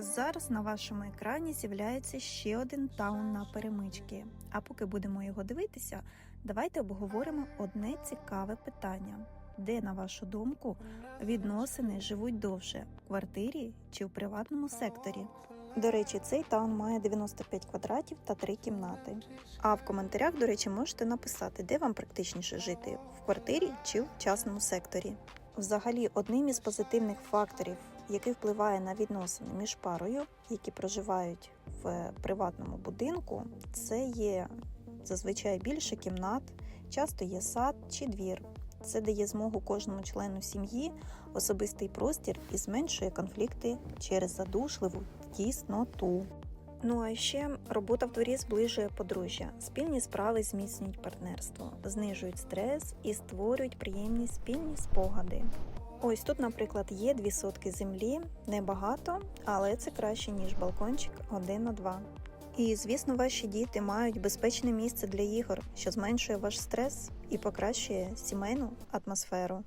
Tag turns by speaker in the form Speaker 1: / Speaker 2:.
Speaker 1: А зараз на вашому екрані з'являється ще один таун на перемички. А поки будемо його дивитися, давайте обговоримо одне цікаве питання: де, на вашу думку, відносини живуть довше в квартирі чи в приватному секторі? До речі, цей таун має 95 квадратів та 3 кімнати. А в коментарях, до речі, можете написати, де вам практичніше жити в квартирі чи в частному секторі. Взагалі, одним із позитивних факторів, який впливає на відносини між парою, які проживають в приватному будинку, це є зазвичай більше кімнат, часто є сад чи двір. Це дає змогу кожному члену сім'ї особистий простір і зменшує конфлікти через задушливу тісноту. Ну а ще робота в дворі зближує подружжя. Спільні справи зміцнюють партнерство, знижують стрес і створюють приємні спільні спогади. Ось тут, наприклад, є дві сотки землі, небагато, але це краще, ніж балкончик один на два. І, звісно, ваші діти мають безпечне місце для ігор, що зменшує ваш стрес і покращує сімейну атмосферу.